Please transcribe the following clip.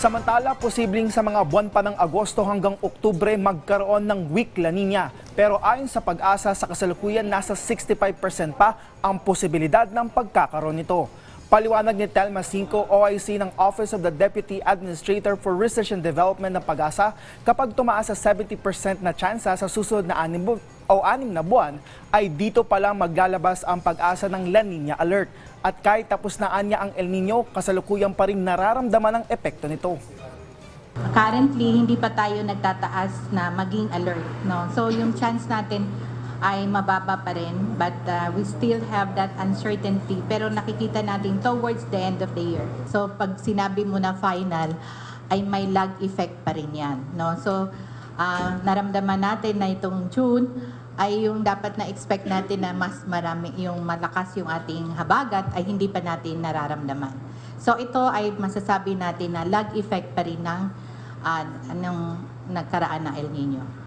Samantala, posibleng sa mga buwan pa ng Agosto hanggang Oktubre magkaroon ng weak La Nina. Pero ayon sa pag-asa sa kasalukuyan, nasa 65% pa ang posibilidad ng pagkakaroon nito. Paliwanag ni Telma Cinco, OIC ng Office of the Deputy Administrator for Research and Development ng Pag-asa, kapag tumaas sa 70% na tsansa sa susunod na anim, o anim na buwan, ay dito pa lang maglalabas ang pag-asa ng La Nina Alert. At kahit tapos na anya ang El Nino, kasalukuyan pa rin nararamdaman ang epekto nito. Currently, hindi pa tayo nagtataas na maging alert. No? So, yung chance natin ay mababa pa rin. But uh, we still have that uncertainty. Pero nakikita natin towards the end of the year. So, pag sinabi mo na final, ay may lag effect pa rin yan. No? So, uh, naramdaman natin na itong June ay yung dapat na expect natin na mas marami yung malakas yung ating habagat ay hindi pa natin nararamdaman. So ito ay masasabi natin na lag effect pa rin ng ah, anong nagkaraan ng El Nino.